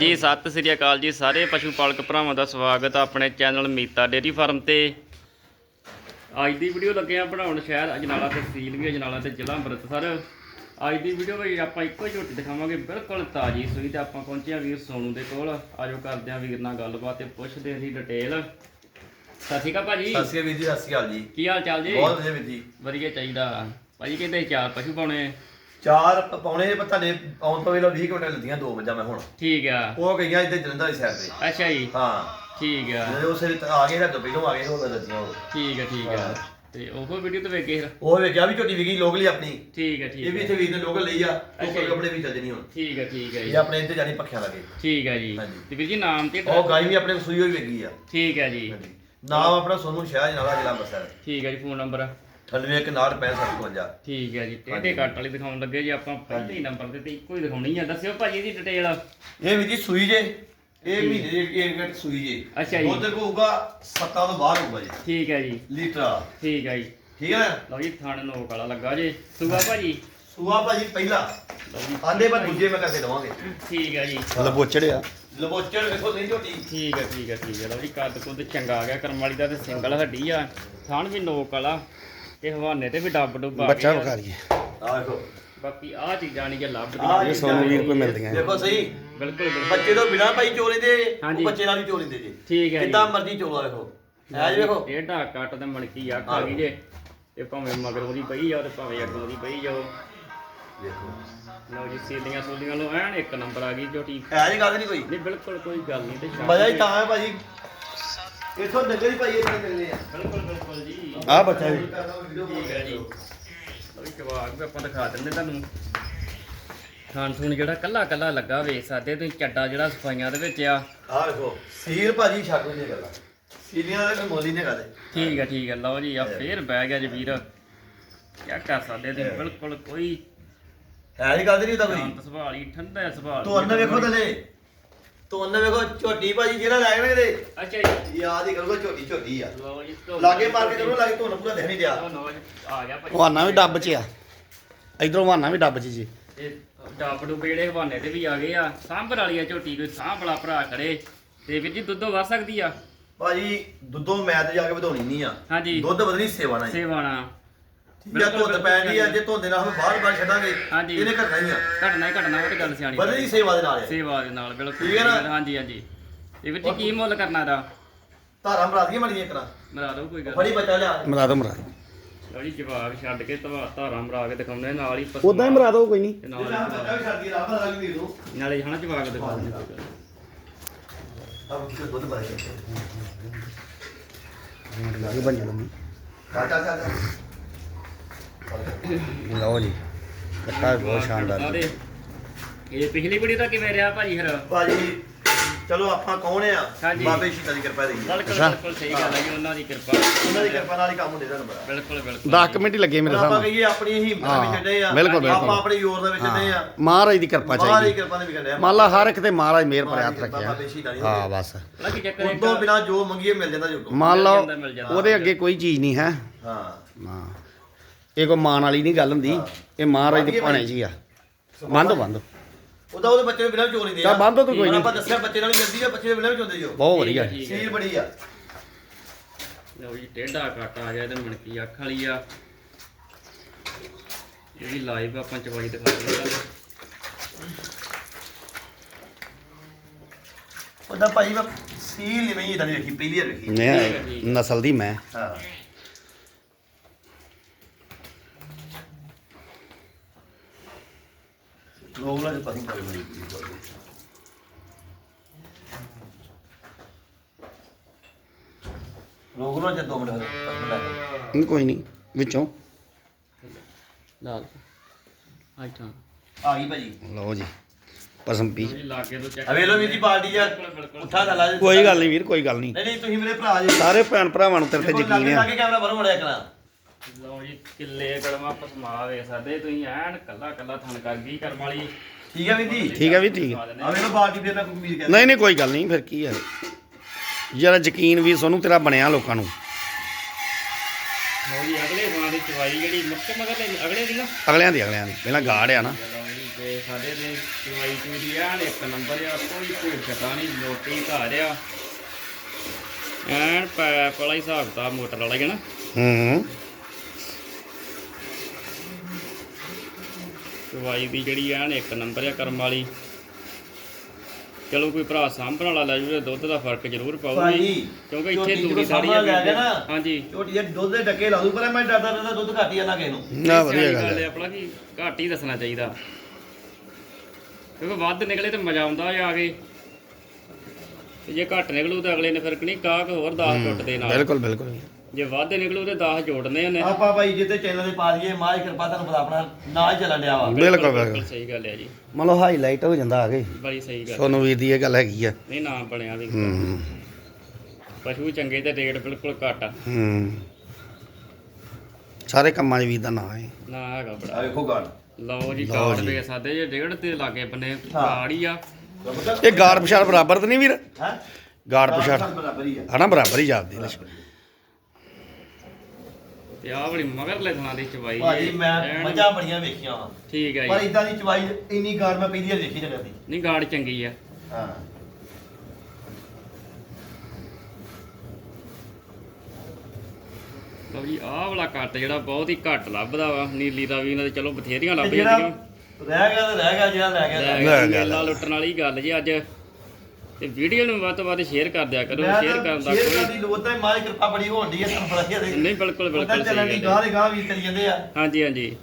ਜੀ ਸਤਿ ਸ੍ਰੀ ਅਕਾਲ ਜੀ ਸਾਰੇ ਪਸ਼ੂ ਪਾਲਕ ਭਰਾਵਾਂ ਦਾ ਸਵਾਗਤ ਆ ਆਪਣੇ ਚੈਨਲ ਮੀਤਾ ਡੇਰੀ ਫਾਰਮ ਤੇ। ਅੱਜ ਦੀ ਵੀਡੀਓ ਲੱਗੇ ਆ ਬਣਾਉਣ ਸ਼ਹਿਰ ਅਜਨਾਲਾ ਤਹਿਸੀਲ ਵੀ ਅਜਨਾਲਾ ਤੇ ਜ਼ਿਲ੍ਹਾ ਅੰਮ੍ਰਿਤਸਰ। ਅੱਜ ਦੀ ਵੀਡੀਓ ਵਿੱਚ ਆਪਾਂ ਇੱਕੋ ਝੋਟੀ ਦਿਖਾਵਾਂਗੇ ਬਿਲਕੁਲ ਤਾਜੀ ਸੂਈ ਤੇ ਆਪਾਂ ਪਹੁੰਚੇ ਆ ਵੀਰ ਸੋਨੂ ਦੇ ਕੋਲ। ਆਜੋ ਕਰਦੇ ਆ ਵੀਰ ਨਾਲ ਗੱਲਬਾਤ ਤੇ ਪੁੱਛਦੇ ਆ ਦੀ ਡਿਟੇਲ ਸਤਿ ਸ਼੍ਰੀ ਅਕਾਲ ਭਾਜੀ। ਸਤਿ ਸ਼੍ਰੀ ਅਕਾਲ ਵੀਰ ਜੀ ਸਤਿ ਸ਼੍ਰੀ ਅਕਾਲ ਜੀ। ਕੀ ਹਾਲ ਚਾਲ ਜੀ? ਬਹੁਤ ਵਧੀਆ ਵੀਰ ਜੀ। ਵਧੀਆ ਚਾਹੀਦਾ। ਭਾਜੀ ਕਹਿੰਦੇ ਸੀ ਚਾਰ ਪਸ਼ੂ ਪਾਉਣੇ? ਚਾਰ ਪੌਣੇ ਜੇ ਤੁਹਾਡੇ ਆਉਣ ਤੋਂ ਵੇਲੇ 20 ਮਿੰਟ ਲੱਦੀਆਂ ਦੋ ਵਜਾ ਮੈਂ ਹੁਣ। ਠੀਕ ਆ। ਉਹ ਗਈਆਂ ਇੱਥੇ ਜਲੰਧਰ ਦੀ ਸਾਈਡ ਤੇ। ਅੱਛਾ ਜੀ। ਹਾਂ। ਠੀਕ ਆ। ਜਦੋਂ ਉਸੇ ਵੇਲੇ ਆ ਗਏ ਸਾਡੇ ਤੋਂ ਪਹਿਲਾਂ ਆ ਗਏ ਉਹ ਲੱਦੀਆਂ ਉਹ ਠੀਕ ਆ ਠੀਕ ਆ। ਤੇ ਉਹ ਵੀਡੀਓ ਤੇ ਵੇਖੇ ਫਿਰ? ਉਹ ਵੇਖਿਆ ਵੀ ਝੋਟੀ ਵਿਕੀ ਲੋਕਲੀ ਆਪਣੀ। ਠੀਕ ਆ ਇਹ ਠੀਕ ਵੀ ਆ। ਇੱਥੇ ਵੀਰ ਨੇ ਲੋਕਲ ਲਈ ਆ। ਉਹ ਜੀ। ਕੱਪੜੇ ਵੀ ਚੱਲ ਜਣੀ ਹੁਣ। ਠੀਕ ਹੈ ਠੀਕ ਹੈ ਇਹ ਆਪਣੇ ਇੱਥੇ ਜਾਣੀ ਪੱਖਿਆਂ ਲੱਗੇ। ਠੀਕ ਹੈ ਜੀ। ਤੇ ਵੀਰ ਜੀ ਨਾਮ ਤੇ ਉਹ ਗਾਈ ਵੀ ਆਪਣੇ ਸੂਈ ਹੋਈ ਵੇਗੀ ਆ। ਠੀਕ ਹੈ ਜੀ। ਨਾਮ ਆਪਣਾ ਸੋਨੂ ਸ਼ਾਹ ਜਨਾਲਾ ਜ਼ਿਲ੍ਹਾ ਅੰਮ੍ਰਿਤਸਰ। ਠੀਕ ਹੈ ਜੀ ਫੋਨ ਨੰਬਰ 9865 ਠੀਕ ਹੈ ਜੀ। ਟੇਡੇ ਕੱਟ ਵਾਲੀ ਦਿਖਾਉਣ ਲੱਗੇ ਜੀ ਆਪਾਂ ਪਹਿਲੇ ਹੀ ਨੰਬਰ ਤੇ ਤੇ ਇੱਕੋ ਹੀ ਦਿਖਾਉਣੀ ਆ। ਦੱਸਿਓ ਭਾਜੀ ਇਹਦੀ ਡਿਟੇਲ ਇਹ ਵੀ ਜੀ ਸੂਈ ਜੇ। ਇਹ ਮਹੀਨੇ ਦੀ ਇੱਕ ਘੰਟ ਸੂਈ ਜੇ। ਅੱਛਾ ਜੀ। ਦੁੱਧ ਹੋਊਗਾ 7 ਤੋਂ ਬਾਹਰ ਹੋਊਗਾ ਜੀ। ਠੀਕ ਹੈ ਜੀ। ਲੀਟਰ। ਠੀਕ ਹੈ ਜੀ। ਠੀਕ ਹੈ ਨਾ? ਲਓ ਜੀ ਥਣ ਨੋਕ ਵਾਲਾ ਲੱਗਾ ਜੀ। ਸੂਆ ਭਾਜੀ? ਸੂਆ ਭਾਜੀ ਪਹਿਲਾ। ਆਂਦੇ ਪਰ ਦੂਜੇ ਮੈਂ ਕਰਕੇ ਦਵਾਂਗੇ। ਠੀਕ ਹੈ ਜੀ। ਲਬੋਚੜਿਆ ਲਬੋਚੜ ਵੇਖੋ ਨਹੀਂ ਝੋਟੀ। ਠੀਕ ਹੈ ਠੀਕ ਹੈ ਠੀਕ ਹੈ। ਲਓ ਜੀ ਕੱਦ ਕੁੱਦ ਚੰਗਾ ਆ ਗਿਆ। ਕਰਮ ਵਾਲੀ ਦਾ ਤੇ ਸਿੰਗਲ ਹੱਡੀ ਆ। ਥਣ ਵੀ ਨੋਕ ਵਾਲਾ। ਤੇ ਹਵਾਨੇ ਤੇ ਵੀ ਡੱਬ ਡੁੱਬ ਆ ਬੱਚਾ ਗਏ ਆ। ਵਿਖਾ ਲਈਏ। ਆ ਵੇਖੋ ਬਾਕੀ ਆ ਚੀਜ਼ਾਂ ਨਹੀਂ ਜੇ ਆਹ ਲੱਭਦੀਆਂ ਇਹ ਸੋਨੂੰ ਵੀਰ ਕੋਲ ਮਿਲਦੀਆਂ ਇਹ। ਦੇਖੋ ਸਹੀ। ਬਿਲਕੁਲ ਬਿਲਕੁਲ। ਬੱਚੇ ਤੋਂ ਬਿਨਾ ਭਾਈ ਚੋਲੇ ਦੇ ਹਾਂਜੀ। ਉਹ ਬੱਚੇ ਨਾਲ ਵੀ ਚੋਲੇ ਦੇ ਜੀ। ਠੀਕ ਹੈ ਜੀ। ਕਿੱਦਾਂ ਮਰਜ਼ੀ ਚੋਲਾ ਵੇਖੋ। ਐ ਜੀ ਵੇਖੋ। ਇਹ ਢਾਕ ਕੱਟ ਤੇ ਮਣਕੀ ਆ ਖਾ ਗਈ ਜੇ। ਇਹ ਭਾਵੇਂ ਮਗਰ ਉਹਦੀ ਪਈ ਜਾਓ ਤੇ ਭਾਵੇਂ ਅੱਗੋਂ ਦੀ ਪਈ ਜਾਓ ਵੇਖੋ ਲਓ ਜੀ ਸੀਲੀਆਂ ਸੂਲੀਆਂ ਲੋ ਐਨ ਇੱਕ ਨੰਬਰ ਆ ਗਈ ਝੋਟੀ ਐ ਜੀ ਗੱਲ ਨਹੀਂ ਕੋਈ। ਨਹੀਂ ਬਿਲਕੁਲ ਕੋਈ ਗੱਲ ਨਹੀਂ ਤੇ ਸ਼ਾਮ ਮਜ਼ਾ ਹੀ ਤਾਂ ਹੈ ਭਾਜੀ। ਇਥੋਂ ਨਗਰ ਹੀ ਭਾਈ ਇੱਥੇ ਮਿਲਦੇ ਆ। ਬਿਲਕੁਲ ਬਿਲਕੁਲ ਜੀ। ਆ ਬੱਚਾ ਵੀ ਠੀਕ ਹੈ ਜੀ। ਲਓ ਜੀ। ਜਵਾਕ ਵੀ ਆਪਾਂ ਦਿਖਾ ਦਿੰਦੇ ਤੁਹਾਨੂੰ। ਖਾਣ ਥੂਣ ਜਿਹੜਾ ਕੱਲਾ ਕੱਲਾ ਲੱਗਾ ਵੇਖ ਸਕਦੇ ਤੁਸੀਂ ਚੱਡਾ ਜਿਹੜਾ ਸਫਾਈਆਂ ਦੇ ਵਿੱਚ ਆ। ਆ ਵੇਖੋ ਸੀਰ ਭਾਜੀ ਛੱਡ ਨਹੀਂ ਗੱਲਾਂ। ਸੀਰੀਆਂ ਦਾ ਮੁੱਲ ਹੀ ਨਹੀਂ ਕਰਦੇ ਠੀਕ ਹੈ ਠੀਕ ਹੈ ਲਓ ਜੀ ਆ ਫੇਰ ਬਹਿ ਗਿਆ ਜੀ ਵੀਰ। ਕੀ ਕਰ ਸਕਦੇ ਤੁਸੀਂ? ਬਿਲਕੁਲ ਕੋਈ ਐ ਜੀ ਗੱਲ ਨਹੀਂ ਤਾਂ ਕੋਈ। ਸ਼ਾਂਤ ਸੁਭਾਅ ਹੀ ਠੰਡਾ ਸੁਭਾਅ ਤੂੰ ਅੰਨ ਵੇਖੋ ਥਲੇ। ਤੂੰ ਅੰਨ ਵੇਖੋ ਝੋਟੀ ਭਾਜੀ ਜਿਹੜਾ ਲੈ ਗਏ ਕਿਤੇ ਅੱਛਾ ਜੀ। ਯਾਦ ਹੀ ਕਰੂਗਾ ਝੋਟੀ ਝੋਟੀ ਆ। ਲਓ ਜੀ ਧੁੰਨ ਲਾਗੇ ਮਾਰ ਕੇ ਚਲੋ ਲਾਗੇ ਤੁਹਾਨੂੰ ਪੂਰਾ ਦਿਖ ਨਹੀਂ ਦਿਆ ਲਓ ਨੌ ਜੀ, ਆ ਗਿਆ ਭਾਈ ਹਵਾਨਾ ਵੀ ਡੱਬ 'ਚ ਆ। ਇਧਰੋਂ ਹਵਾਨਾ ਵੀ ਡੱਬ 'ਚ ਜੀ। ਇਹ ਡੱਬ ਡੁੱਬ ਜਿਹੜੇ ਹਵਾਨੇ ਤੇ ਵੀ ਆ ਗਏ ਆ। ਸਾਂਭਰ ਵਾਲੀ ਆ ਝੋਟੀ ਕੋਈ ਸਾਂਭ ਵਾਲਾ ਭਰਾ ਖੜੇ। ਤੇ ਵੀਰ ਜੀ ਦੁੱਧੋਂ ਵਰ ਸਕਦੀ ਆ? ਭਾਜੀ ਦੁੱਧੋਂ ਮੈਂ ਤੇ ਜਾ ਕੇ ਵਧਾਉਣੀ ਨਹੀਂ ਆ। ਹਾਂਜੀ। ਦੁੱਧ ਵਧਣੀ ਸੇਵਾ ਨਾਲ ਹੀ। ਸੇਵਾਣਾ ਆ ਧੁੱਤ ਪੈਣੀ ਆ ਜੇ ਧੁੰਦੇ ਨਾਲ ਆਪਾਂ ਬਾਹਰ ਬਾਹਰ ਛੱਡਾਂਗੇ। ਹਾਂਜੀ। ਇਹਨੇ ਘਟਣਾ ਹੀ ਆ। ਘਟਣਾ ਹੀ ਘਟਣਾ ਉਹ ਤੇ ਗੱਲ ਸਿਆਣੀ ਵਧਣੀ ਸੇਵਾ ਦੇ ਨਾਲ ਆ। ਸੇਵਾ ਦੇ ਨਾਲ ਬਿਲਕੁਲ ਠੀਕ ਹੈ ਨਾ? ਹਾਂਜੀ ਹਾਂਜੀ। ਇਹ ਵੀਰ ਜੀ ਕੀ ਮੁੱਲ ਕਰਨਾ ਇਹਦਾ? ਧਾਰਾਂ ਮਰਾ ਦੀਆਂ ਮੜੀਆਂ ਕਰਾਂ ਮਰਾ ਦਿਓ ਕੋਈ ਗੱਲ ਫੜੀ ਬੱਚਾ ਲਿਆ। ਮਰਾ ਦੋ ਮਰਾ ਲਓ ਜੀ ਜਵਾਬ ਛੱਡ ਕੇ ਧਵਾ ਧਾਰਾਂ ਮਰਾ ਕੇ ਦਿਖਾਉਂਦੇ ਨਾਲ ਹੀ ਪਸ਼ੂ ਉਦਾਂ ਹੀ ਮਰਾ ਦੋ ਕੋਈ ਨਹੀਂ। ਤੇ ਨਾਲ ਹੀ ਬੱਚਾ ਵੀ ਛੱਡਦੀ ਰਾਹ ਦਾ ਲੱਗੀ ਵੀਰ ਨੂੰ ਨਾਲੇ ਹਨਾ ਜਵਾਬ ਦਿਖਾਉਂਦੇ ਨੀ। ਆਪ ਕਿਸ ਦੁੱਧ ਬਾਰੇ। ਚੱਲ ਚੱਲ ਲਓ ਜੀ ਕੱਟਾ ਬਹੁਤ ਸ਼ਾਨਦਾਰ ਦੇ। ਇਹ ਪਿਛਲੀ ਵੀਡੀਓ ਦਾ ਕਿਵੇਂ ਰਿਹਾ ਭਾਜੀ ਫਿਰ? ਭਾਜੀ ਚਲੋ ਆਪਾਂ ਕੌਣ ਆ? ਹਾਂਜੀ। ਬਾਬੇ ਸ਼ੀਤਾ ਦੀ ਕਿਰਪਾ ਰਹੀ ਬਿਲਕੁਲ ਅੱਛਾ। ਬਿਲਕੁਲ ਸਹੀ ਗੱਲ ਹੈ ਜੀ ਉਹਨਾਂ ਦੀ ਕਿਰਪਾ। ਉਹਨਾਂ ਦੀ ਕਿਰਪਾ ਨਾਲ ਹੀ ਕੰਮ ਹੁੰਦੇ ਤੁਹਾਨੂੰ ਪਤਾ। ਬਿਲਕੁਲ ਬਿਲਕੁਲ। 10 ਮਿੰਟ ਹੀ ਲੱਗੇ ਮੇਰੇ ਆਪਾਂ ਸਾਹਮਣੇ। ਕਹੀਏ ਆਪਣੀ ਹਿੰਮਤ ਹਾਂ, ਵਿੱਚ ਚੱਲੇ ਆ। ਬਿਲਕੁਲ, ਬਿਲਕੁਲ। ਆਪਾਂ ਆਪਣੀ ਜ਼ੋਰ ਦੇ ਵਿੱਚ ਚੱਲੇ ਆ। ਮਹਾਰਾਜ ਦੀ ਕਿਰਪਾ ਮਹਾਰਾਜ ਦੀ ਚਾਹੀਦੀ। ਕਿਰਪਾ ਨੇ ਵੀ ਕਹਿੰਦੇ ਆ। ਮੰਨ ਲਾ ਹਰ ਇੱਕ ਤੇ ਮਹਾਰਾਜ ਮਿਹਰ ਭਰਿਆ ਹੱਥ ਬਾਬਾ ਰੱਖਿਆ। ਬੇਸ਼ੀ ਦਾ। ਹਾਂ ਬਸ। ਲੱਗੀ ਚੱਕਰ ਇੱਕ ਉਦੋਂ ਬਿਨਾ ਜੋ ਮੰਗੀਏ ਮਿਲ ਜਾਂਦਾ ਜੋ ਮੰਨ ਲਓ ਜਾਂਦਾ, ਮਿਲ ਜਾਂਦਾ। ਉਹਦੇ ਅੱਗੇ ਕੋਈ ਚੀਜ਼ ਨਹੀਂ ਹੈ। ਹਾਂ। ਹਾਂ। ਇਹ ਕੋਈ ਮਾਣ ਵਾਲੀ ਨਹੀਂ ਗੱਲ ਹੁੰਦੀ। ਇਹ ਮਹਾਰਾਜ ਦੇ ਭਾਣੇ ਜੀ ਆ। ਬੰਦੋ ਬੰਦੋ। ਉਹਦਾ ਉਹਦੇ ਬੱਚੇ ਨੂੰ ਬਿਨਾ ਚੋ ਲੈਂਦੇ ਚੱਲ ਬੰਦ ਹੋ ਤੂੰ ਕੋਈ ਨਹੀਂ। ਆਪਾਂ ਦੱਸਿਆ ਬੱਚੇ ਨਾਲ ਹੀ ਮਿਲਦੀ ਆ ਬੱਚੇ ਦੇ ਬਿਨਾ ਵੀ ਚੋਂਦੇ ਜੋ ਬਹੁਤ ਵਧੀਆ। ਹੈ ਸੀਰ ਬੜੀ ਆ। ਲਓ ਜੀ ਟੇਢਾ ਕੱਟ ਆ ਗਿਆ ਤੇ ਮਣਕੀ ਅੱਖ ਵਾਲੀ ਆ। ਇਹ ਵੀ ਲਾਈਵ ਆਪਾਂ ਚਵਾਈ ਦਿਖਾ ਦਿੰਦੇ ਉਹਦਾ ਭਾਈ ਮੈਂ ਸੀਰ ਨਹੀਂ ਮੈਂ ਇਦਾਂ ਦੀ ਵੇਖੀ ਪਹਿਲੀ ਵਾਰ ਵੇਖੀ। ਨੇ ਨਸਲ ਦੀ ਮੈਂ। ਹਾਂ। ਦੋ ਮਿੰਟ ਨਹੀਂ, ਕੋਈ ਨਹੀਂ ਵਿੱਚੋਂ। ਲਾਲ ਅੱਛਾ ਆ ਗਈ ਭਾਜੀ। ਲਓ ਜੀ ਪਸਮ ਪੀ ਜੀ ਲਾਗੇ ਤੋਂ ਚੈੱਕ ਅਵੇ ਲੋ ਵੀਰ ਦੀ ਪਾਰਟੀ ਆ ਬਿਲਕੁਲ ਬਿਲਕੁਲ। ਉੱਠਾ ਥੱਲਾ ਜੇ। ਕੋਈ ਗੱਲ ਨਹੀਂ ਵੀਰ ਕੋਈ ਗੱਲ ਨਹੀਂ। ਨਹੀਂ ਨਹੀਂ ਤੁਸੀਂ ਮੇਰੇ ਭਰਾ ਜੀ। ਸਾਰੇ ਭੈਣ ਭਰਾਵਾਂ ਨੂੰ ਤੇਰੇ ਤੇ ਯਕੀਨ ਆ। ਲਾਗੇ ਕੈਮਰਾ ਬਾਹਰੋਂ ਮੜਿਆ ਕਰਾਂ। ਲਓ ਜੀ ਕਿੱਲੇ ਕਲਮਾ ਪਸਮਾ ਵੇਖ ਸਕਦੇ ਤੁਸੀਂ ਐਨ ਕੱਲਾ ਕੱਲਾ ਥਣ ਕਰ ਗਈ ਕਰਮ ਵਾਲੀ। ਠੀਕ ਹੈ ਵੀਰ ਜੀ? ਠੀਕ ਹੈ ਵੀ ਠੀਕ ਪਾ ਦਿੰਦੇ ਅਵੇ ਲੋ ਪਾਰਟੀ ਫਿਰ ਮੈਂ ਉਮੀਦ ਕਰ ਨਹੀਂ ਨਹੀਂ ਕੋਈ ਗੱਲ ਨਹੀਂ ਫਿਰ ਕੀ ਹੈ ਜਰਾ ਯਕੀਨ ਵੀ ਸੋਨੂੰ ਤੇਰਾ ਬਣਿਆ ਲੋਕਾਂ ਨੂੰ। ਲਓ ਜੀ ਅਗਲੇ ਥਾਂ ਦੀ ਚਵਾਈ ਜਿਹੜੀ ਮੁੱਖ ਮਗਰ ਅਗਲੇ ਦੀ ਨਾ। ਅਗਲਿਆਂ ਦੀ ਅਗਲਿਆਂ ਦੀ। ਪਹਿਲਾਂ ਗਾੜ ਆ ਨਾ। ਲਓ ਜੀ ਤੇ ਵੇ ਸਾਡੇ ਦੇ ਚਵਾਈ ਚੂਰੀ ਐਨ ਇੱਕ ਨੰਬਰ ਆ ਕੋਈ ਭੇਡ ਛਟਾ ਨਹੀਂ ਲੋਟੀ ਘਰ ਆ। ਐਨ ਪੈਪ ਵਾਲਾ ਹੀ ਹਿਸਾਬ ਕਿਤਾਬ ਮੋਟਰ ਵਾਲਾ ਹੀ ਹੈ ਨਾ। ਹੂੰ। ਚਵਾਈ ਦੀ ਜਿਹੜੀ ਐਨ ਇੱਕ ਨੰਬਰ ਆ ਕਰਮ ਵਾਲੀ। ਚਲੋ ਕੋਈ ਭਰਾ ਸਾਂਭਣ ਵਾਲਾ ਲੈ ਜੂਵੇ ਦੁੱਧ ਦਾ ਫ਼ਰਕ ਜ਼ਰੂਰ ਪਾਊਗੀ ਭਾਈ, ਕਿਉਂਕਿ ਇੱਥੇ ਝੋਟੀ ਤੂੜੀ ਸਾਰੀ ਸਾਂਭਣ ਲੈ ਆ ਗਿਆ ਨਾ, ਹਾਂਜੀ। ਝੋਟੀ ਦੇ ਦੁੱਧ ਦੇ ਡੱਕੇ ਲਾ ਦੂ ਪਰ ਮੈਂ ਡਰਦਾ ਰਹਿੰਦਾ ਦੁੱਧ ਘੱਟ ਹੀ ਜਾਂਦਾ ਕਿਸੇ ਨੂੰ। ਨਾ ਵਧੀਆ ਗੱਲ ਹੈ। ਆਪਣਾ ਕਿ ਘੱਟ ਹੀ ਦੱਸਣਾ ਚਾਹੀਦਾ। ਕਿਉਂਕਿ ਵੱਧ ਨਿਕਲੇ ਤੇ ਮਜ਼ਾ ਆਉਂਦਾ ਆ ਕੇ। ਤੇ ਜੇ ਘੱਟ ਨਿਕਲੂ ਤਾਂ ਅਗਲੇ ਨੇ ਫਿਰ ਨਹੀਂ ਕਾਹ ਹੋਰ 10 ਟੁੱਟਦੇ ਨਾਲ। ਬਿਲਕੁਲ ਬਿਲਕੁਲ। ਜੇ ਵੱਧ ਨਿਕਲੂ ਤੇ 10 ਜੋੜਨੇ ਉਹਨੇ। ਆਪਾਂ ਭਾਈ ਜਿੱਤੇ ਚੈਨਲ ਤੇ ਪਾ ਦਈਏ ਮਾਂ ਦੀ ਕਿਰਪਾ ਤੁਹਾਨੂੰ ਪਤਾ ਆਪਣਾ ਨਾਂ ਹੀ ਚੱਲਣ ਡਿਆ ਵਾ। ਬਿਲਕੁਲ, ਬਿਲਕੁਲ। ਸਹੀ ਗੱਲ ਹੈ ਜੀ। ਮਤਲਬ ਹਾਈਲਾਈਟ ਹੋ ਜਾਂਦਾ ਆ ਕੇ। ਬੜੀ ਸਹੀ ਗੱਲ ਸੋਨੂੰ ਵੀਰ ਦੀ ਇਹ ਗੱਲ ਹੈਗੀ ਆ। ਨਹੀਂ ਨਾ ਬਣਿਆ ਵੀ। ਹੂੰ। ਪਸ਼ੂ ਚੰਗੇ ਤੇ ਰੇਟ ਬਿਲਕੁਲ ਘੱਟ ਆ। ਹੂੰ। ਸਾਰੇ ਕੰਮਾਂ 'ਚ ਵੀਰ ਦਾ ਨਾਂ ਹੈ ਨਾ ਹੈਗਾ ਆ ਬੜਾ ਵੇਖੋ ਗਾਣ ਲਓ ਜੀ ਕਾਰਡ। ਦੇ ਸਾਦੇ ਜੇ ਡੇਢ ਤੇ ਲਾਗੇ ਬੰਨੇ। ਕਾਰਡ ਹੀ ਆ। ਇਹ ਗਾੜ ਪਛਾੜ ਬਰਾਬਰ ਤਾਂ ਨਹੀਂ ਵੀਰ? ਹੈ? ਗਾੜ ਪਛਾੜ ਬਰਾਬਰ ਹੀ ਆ। ਹਨਾ ਬਰਾਬਰ ਹੀ ਜਾਂਦੀ ਲੈ ਤੇ ਆਹ ਬੜੀ ਮਗਰ ਲੈ ਥਾਂ ਦੀ ਚਵਾਈ ਭਾਜੀ। ਮੈਂ ਐਨ- ਮੱਝਾਂ ਬੜੀਆਂ ਵੇਖੀਆਂ ਵਾ। ਠੀਕ ਹੈ ਪਰ ਜੀ। ਇਦਾਂ ਦੀ ਚਵਾਈ ਇੰਨੀ ਗਾੜ ਮੈਂ ਪਹਿਲੀ ਵਾਰ ਦੇਖੀ ਜਗ੍ਹਾ ਦੀ। ਨਹੀਂ ਗਾਰਡ ਚੰਗੀ ਆ। ਹਾਂ। ਲਓ ਜੀ ਆਹ ਵਾਲਾ ਕੱਟ ਜਿਹੜਾ ਬਹੁਤ ਹੀ ਘੱਟ ਲੱਭਦਾ ਵਾ। ਨੀਲੀ ਦਾ ਵੀ ਇਹਨਾਂ ਦੇ ਚਲੋ ਬਥੇਰੀਆਂ ਤੇ ਲੱਭ ਜਿਹੜਾ ਜਾਂਦੀਆਂ। ਰਹਿ ਗਿਆ ਤੇ ਰਹਿ ਗਿਆ ਜਿਹੜਾ ਲੈ ਗਿਆ ਲੈ ਲੈ ਗਿਆ। ਲੈ ਲੁੱਟਣ ਵਾਲੀ ਗੱਲ ਜੀ ਅੱਜ। ਤੇ ਵੀਡੀਓ ਨੂੰ ਵੱਧ ਤੋਂ ਵੱਧ ਸ਼ੇਅਰ ਕਰ ਦਿਆ ਕਰੋ ਸ਼ੇਅਰ ਕਰਨ ਦਾ ਸ਼ੇਅਰ ਕਰਨ ਦੀ ਲੋੜ ਤਾਂ ਨਹੀਂ, ਮਾਂ ਦੀ ਕਿਰਪਾ ਬੜੀ ਹੋਣ ਦੀ ਹੈ ਤੁਹਾਨੂੰ ਪਤਾ ਹੀ। ਨਹੀਂ ਬਿਲਕੁਲ ਬਿਲਕੁਲ ਚੱਲਣ ਦੀ ਸਹੀ ਗਾਹ। ਦੇ ਗਾਹ ਵੀ ਕਰੀ ਜਾਂਦੇ ਆ। ਹਾਂਜੀ ਹਾਂਜੀ।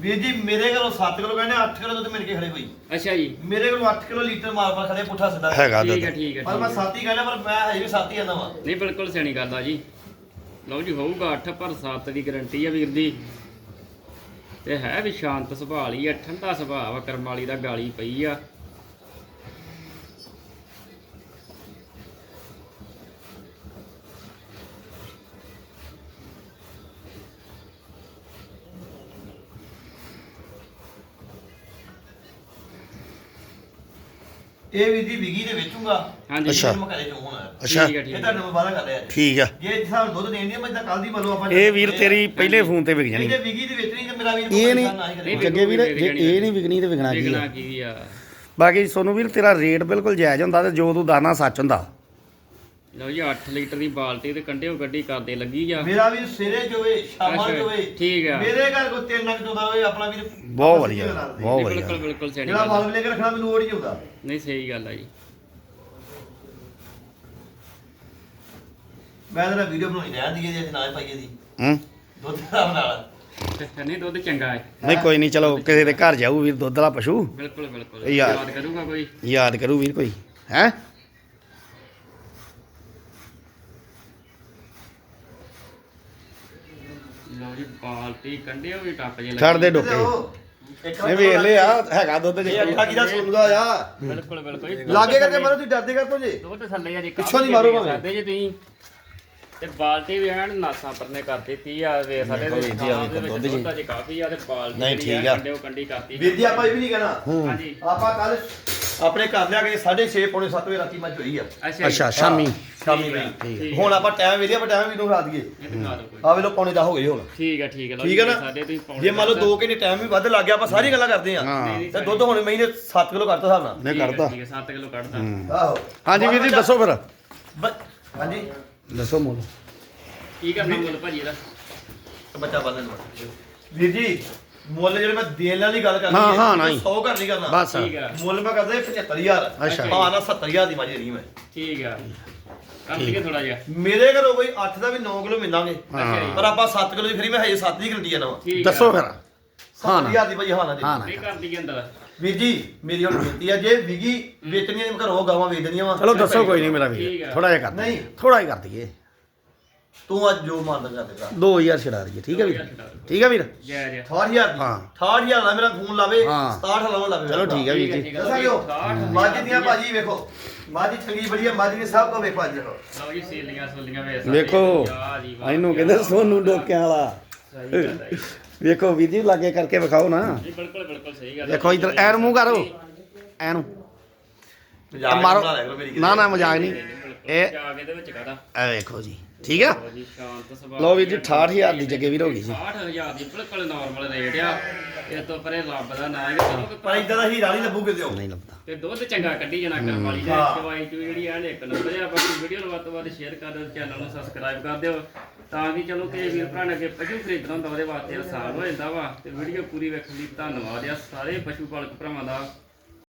ਵੀਰ ਜੀ ਮੇਰੇ ਕੋਲੋਂ 7 ਕਿਲੋ ਕਹਿੰਦੇ 8 ਕਿਲੋ ਦੁੱਧ ਮਿਲ ਕੇ ਖੜੇ ਹੋਈ। ਅੱਛਾ ਜੀ। ਮੇਰੇ ਕੋਲੋਂ 8 ਕਿਲੋ ਲੀਟਰ ਮਾਰ ਮਾਰ ਖੜੇ ਪੁੱਠਾ ਸਿੱਧਾ। ਹੈਗਾ ਠੀਕ ਹੈ ਠੀਕ ਹੈ ਪਰ ਮੈਂ ਠੀਕ ਹੈ। 7 ਹੀ ਕਹਿੰਦਾ ਪਰ ਮੈਂ ਹਜੇ ਵੀ 7 ਹੀ ਆਂਦਾ ਵਾਂ। ਨਹੀਂ ਬਿਲਕੁਲ ਸਿਆਣੀ ਗੱਲ ਆ ਜੀ। ਲਓ ਜੀ ਹੋਊਗਾ 8 ਪਰ 7 ਦੀ ਗਾਰੰਟੀ ਆ ਵੀਰ ਦੀ। ਤੇ ਹੈ ਵੀ ਸ਼ਾਂਤ ਸੁਭਾਅ ਵਾਲੀ ਆ ਠੰਡਾ ਸੁਭਾਅ ਵਾ ਕਰਮ ਵਾਲੀ ਦਾ ਗਾਲੀ ਪਈ ਆ। ਇਹ ਵੀਰ ਜੀ ਵਿਗੀ ਦੇ ਵੇਚੂਗਾ। ਹਾਂਜੀ। ਅੱਛਾ। ਮੈਂ ਘਰੇ ਚੋਂ ਹੋਣਾ। ਅੱਛਾ। ਠੀਕ ਹੈ ਇਹ ਠੀਕ ਹੈ। ਤੁਹਾਨੂੰ ਮੈਂ ਵਾਦਾ ਕਰ ਰਿਹਾ ਜੀ ਠੀਕ ਆ। ਜੇ ਸਾਨੂੰ ਦੁੱਧ ਦੇਣ ਦੀ ਮੈਂ ਤਾਂ ਕੱਲ ਦੀ ਮੰਨ ਲਓ ਆਪਾਂ ਇਹ ਵੀਰ ਤੇਰੀ ਪਹਿਲੇ ਫੋਨ ਤੇ ਵਿਕ ਜਾਣੀ ਜੇ ਵਿਗੀ ਦੇ ਵੇਚਣੀ ਤੇ ਮੇਰਾ ਵੀਰ ਇਹ ਨਹੀਂ। ਜੱਗੇ ਵੀਰ ਜੇ ਇਹ ਨਹੀਂ ਵਿਕਣੀ ਤੇ ਵਿਕਣਾ ਕੀ ਦੇਖਣਾ ਆ ਕੀ ਆ? ਬਾਕੀ ਸੋਨੂੰ ਵੀਰ ਤੇਰਾ ਰੇਟ ਬਿਲਕੁਲ ਜਾਇਜ਼ ਹੁੰਦਾ ਤੇ ਜੋ ਤੂੰ ਦਾਣਾ ਸੱਚ ਹੁੰਦਾ। ਲਓ ਜੀ 8 ਲੀਟਰ ਦੀ ਬਾਲਟੀ ਤੇ ਕੰਢਿਓ ਗੱਡੀ ਕਰਦੇ ਲੱਗੀ ਆ ਮੇਰਾ ਵੀਰ ਸਿਰੇ ਜੋਵੇ ਸ਼ਾਮਾਂ ਜੋਵੇ ਠੀਕ ਆ। ਮੇਰੇ ਘਰ ਕੋ ਤਿੰਨ ਲੱਖ ਚੋਦਾ ਹੋਵੇ ਆਪਣਾ ਵੀਰ ਬਹੁਤ ਵਧੀਆ ਬਹੁਤ ਬਿਲਕੁਲ ਵਧੀਆ। ਬਿਲਕੁਲ ਸਿਆਣੀ ਜਿਹੜਾ ਗੱਲ ਆ। ਮਾਲ ਲੈ ਕੇ ਰੱਖਣਾ ਮੈਨੂੰ ਲੋੜ ਹੀ ਹੁੰਦਾ ਨਹੀਂ ਸਹੀ ਗੱਲ ਆ ਜੀ। ਮੈਂ ਤਾਂ ਵੀਡੀਓ ਬਣਾਉਣੀ ਰਹਿਣ ਦੀ ਜੇ ਨਾ ਪਾਈਏ ਦੀ। ਹੂੰ? ਦੁੱਧ ਦਾ ਨਾਲ ਨਹੀਂ ਦੁੱਧ ਚੰਗਾ ਹੈ। ਨਹੀਂ ਕੋਈ ਨਹੀਂ ਚਲੋ ਕਿਸੇ ਦੇ ਘਰ ਜਾਊ ਵੀਰ ਦੁੱਧ ਵਾਲਾ ਪਸ਼ੂ। ਬਿਲਕੁਲ ਬਿਲਕੁਲ। ਯਾਰ। ਯਾਦ ਕਰੂਗਾ ਕੋਈ? ਯਾਦ ਕਰੂ ਵੀਰ ਕੋਈ ਹੈ? ਲਓ ਜੀ ਬਾਲਟੀ ਕੰਢਿਓ ਵੀ ਟੱਪ ਜੇ ਛੱਡ ਦੇ ਡੋਕੇ। ਉਹ ਇੱਕ ਇਹ ਵੇਖ ਲੈ ਆ ਹੈਗਾ ਦੁੱਧ ਜੇ। ਅੱਖਾਂ ਕੀ ਦਾ ਸੁਣਦਾ ਆ। ਬਿਲਕੁਲ ਬਿਲਕੁਲ ਲਾਗੇ ਕਰਕੇ ਮਾਰੋ ਤੁਸੀਂ ਡਰਦੇ ਕਰ ਤੋ ਜੇ? ਦੁੱਧ ਥੱਲੇ ਆ ਜੀ ਪਿੱਛੋਂ ਦੀ ਮਾਰੋ ਭਾਵੇਂ। ਸਕਦੇ ਜੀ ਤੁਸੀਂ? ਤੇ ਬਾਲਟੀ ਵੀ ਐਨ ਨਾਸਾਂ ਪਰਨੇ ਕਰਤੀ 30 ਆ ਵੇ ਸਾਡੇ ਦੇ ਦੁੱਧ ਜੀ। ਕਾਫੀ ਆ ਤੇ ਬਾਲਟੀ ਨਹੀਂ, ਆ ਠੀਕ ਆ। ਕੰਢਿਓ ਕੰਢੀ ਕਰਤੀ। ਵੀਰ ਜੀ ਆਪਾਂ ਇਹ ਵੀ ਨਹੀਂ ਕਹਿਣਾ। ਹਾਂਜੀ। ਆਪਾਂ ਕੱਲ ਆਪਣੇ ਘਰ ਲਿਆ ਕੇ 6:30 ਪੌਣੇ 7 ਵਜੇ ਰਾਤੀ ਮੱਝ ਹੋਈ ਆ। ਅੱਛਾ ਸ਼ਾਮੀ। ਸ਼ਾਮੀ ਆ, ਠੀਕ ਹੁਣ ਆਪਾਂ ਟਾਈਮ ਵੇਲੇ ਆਪਾਂ ਟਾਈਮ ਵੀ ਨੂੰ ਲਾ ਦਈਏ ਆ ਵੇਲੋ ਪੌਣੇ 10 ਹੋ ਗਏ ਹੁਣ। ਠੀਕ ਆ ਠੀਕ ਆ ਠੀਕ ਆ ਜੀ, ਨਾ? ਜੇ ਮੰਨ ਲਓ 2 ਘੰਟੇ ਟਾਈਮ ਵੀ ਵੱਧ ਲੱਗ ਗਿਆ ਆਪਾਂ ਸਾਰੀ ਗੱਲਾਂ ਕਰਦੇ ਆ ਹਾਂ। ਤੇ ਦੁੱਧ ਹੁਣ ਮਹੀਨੇ 7 ਕਿਲੋ ਕਰਤਾ ਹਿਸਾਬ ਨਾਲ। ਨੇ ਕਰਦਾ ਠੀਕ ਹੈ 7 ਕਿਲੋ ਕੱਢਦਾ। ਆਹੋ। ਹਾਂਜੀ ਵੀਰ ਜੀ ਦੱਸੋ ਫਿਰ। ਹਾਂਜੀ। ਦੱਸੋ ਮੁੱਲ। ਕੀ ਕਰਨਾ ਮੁੱਲ ਭਾਜੀ ਇਹਦਾ। ਬੱਚਾ ਬੰਦਨ ਵੀਰ ਜੀ ਮੁੱਲ ਜਿਹੜੇ ਮੈਂ ਦੇਣ ਵਾਲੀ ਗੱਲ ਕਰਨੀ ਹਾਂ, ਹਾਂ, ਨਹੀਂ। 100 ਘਰ ਨਹੀਂ ਕਰਨਾ। ਬਸ। ਠੀਕ ਆ ਮੁੱਲ ਮੈਂ ਕਰਦਾ 75000 ਅੱਛਾ। ਹਾਂ ਨਾ 70000 ਦੀ ਮੱਝ ਨਹੀਂ ਮੈਂ ਠੀਕ ਆ ਕਰ ਲਈਏ ਥੋੜਾ ਜਿਹਾ। ਮੇਰੇ ਘਰੋਂ ਕੋਈ 8 ਦਾ ਵੀ 9 ਕਿਲੋ ਮਿਲਾਂਗੇ। ਅੱਛਾ ਜੀ। ਪਰ ਆਪਾਂ 7 ਕਿਲੋ ਦੀ ਫਰੀ ਮੈਂ ਹਜੇ 7 ਦੀ ਗਰੰਟੀ ਆ ਨਾ। ਠੀਕ ਆ। ਦੱਸੋ ਫਿਰ। ਹਾਂ ਨਾ। 70000 ਦੀ ਭਾਈ ਹਾਂ ਨਾ ਜੀ। ਹਾਂ ਨਾ। ਨਹੀਂ ਕਰ ਲਈਏ ਅੰਦਰ। ਵੀਰ ਜੀ ਮੇਰੀ ਹੁਣ ਬੇਨਤੀ ਆ ਜੇ ਵਿਗੀ ਵੇਚਣੀਆਂ ਨੇ ਘਰੋਂ ਗਾਵਾਂ ਵੇਚ ਦੇਣੀਆਂ ਵਾ। ਚਲੋ ਦੱਸੋ ਕੋਈ ਨਹੀਂ ਮੇਰਾ ਠੀਕ ਵੀਰ ਆ। ਥੋੜਾ ਜਿਹਾ ਕਰ ਨਹੀਂ। ਨਹੀਂ ਥੋੜਾ ਜਿਹਾ ਕਰ ਦਈਏ। ਤੂੰ ਅੱਜ ਜੋ ਮੰਨਦਾ ਕਰ ਦੇਗਾ 2000 ਛਡਾ ਦਈਏ ਠੀਕ ਹੈ ਵੀਰ? ਠੀਕ ਹੈ ਵੀਰ? ਜੈ ਜੈ। 68000 ਦੀ। ਹਾਂ। 68000 ਦਾ ਮੇਰਾ ਫੋਨ ਲਾਵੇ ਹਾਂ। 67 ਲਾਵਾਂ ਲਾਵੇ ਚਲੋ ਠੀਕ ਹੈ ਵੀਰ ਜੀ। ਠੀਕ ਆ, ਦੱਸਾਂ ਲਓ ਕਿਉਂ ਜੀ, ਮੱਝ ਦੀਆਂ ਭਾਜੀ ਵੇਖੋ। ਮੱਝ ਚੰਗੀ ਬੜੀ ਮੱਝ ਨੇ ਸਭ ਕੋ ਵੇਖੋ ਅੱਜ। ਦੇਖੋ ਲਓ ਜੀ ਸੇਲੀਆਂ ਸੁਲੀਆਂ ਵੇ ਵੇਖੋ ਇਹਨੂੰ ਕਹਿੰਦੇ ਸੋਨੂੰ ਡੋਕਿਆਂ ਵਾਲਾ। ਹੈ ਜੀ। ਵੇਖੋ ਵੀਰ ਜੀ ਲਾਗੇ ਕਰਕੇ ਵਿਖਾਓ ਨਾ। ਨਹੀਂ ਬਿਲਕੁਲ ਬਿਲਕੁਲ ਸਹੀ ਗੱਲ ਹੈ। ਦੇਖੋ ਇਧਰ ਐਨ ਮੂੰਹ ਕਰੋ ਐਨੂੰ। ਮਜ਼ਾਕ ਮਾਰੋ। ਬਣਾ ਲਿਆ ਕਰੋ ਮੇਰੀ ਨਾ ਨਾ ਮਜ਼ਾਕ ਨਹੀਂ। ਇਹ ਜਾ ਕੇ ਦੇ ਵਿੱਚ ਕਾਦਾ ਇਹ ਵੇਖੋ ਜੀ। ਠੀਕ ਆ? ਲਓ ਜੀ ਸ਼ਾਂਤ ਸੁਭਾਅ ਲਓ ਵੀਰ ਜੀ 68000 ਦੀ ਜੱਗੇ ਵੀਰ ਹੋ ਗਈ ਜੀ। 68000 ਦੀ ਬਿਲਕੁਲ ਨਾਰਮਲ ਰੇਟ ਆ। ਇਹ ਤੋਂ ਪਰੇ ਰੱਬ ਦਾ ਨਾਮ ਹੈ ਚਲੋ ਪਰ ਇਦਾਂ ਦਾ ਹੀਰਾ ਨਹੀਂ ਲੱਭੂ ਕਿਤੇ ਉਹ। ਨਹੀਂ ਲੱਭਦਾ। ਤੇ ਦੁੱਧ ਚੰਗਾ ਕੱਢੀ ਜਾਣਾ ਕਰ ਵਾਲੀ ਦੇ ਹਾਂ। ਚੂ ਜਿਹੜੀ ਐਨ ਇੱਕ ਨੰਬਰ ਆ ਬਾਕੀ ਵੀਡੀਓ ਨੂੰ ਵੱਧ ਤੋਂ ਵੱਧ ਸ਼ੇਅਰ ਕਰ ਦਿਓ ਚੈਨਲ ਨੂੰ ਸਬਸਕ੍ਰਾਈਬ ਕਰ ਦਿਓ। ਤਾਂ ਕਿ ਚਲੋ ਕਿ ਵੀਰ ਭਰਾ ਨੇ ਅੱਗੇ ਪਸ਼ੂ ਖਰੀਦਣਾ ਹੁੰਦਾ ਉਹਦੇ ਵਾਸਤੇ ਆਸਾਨ ਹੋ ਜਾਂਦਾ ਵਾ। ਤੇ ਵੀਡੀਓ ਪੂਰੀ ਵੇਖਣ ਲਈ ਧੰਨਵਾਦ ਆ ਸਾਰੇ ਪਸ਼ੂ ਪਾਲਕ ਭਰਾਵਾਂ ਦਾ।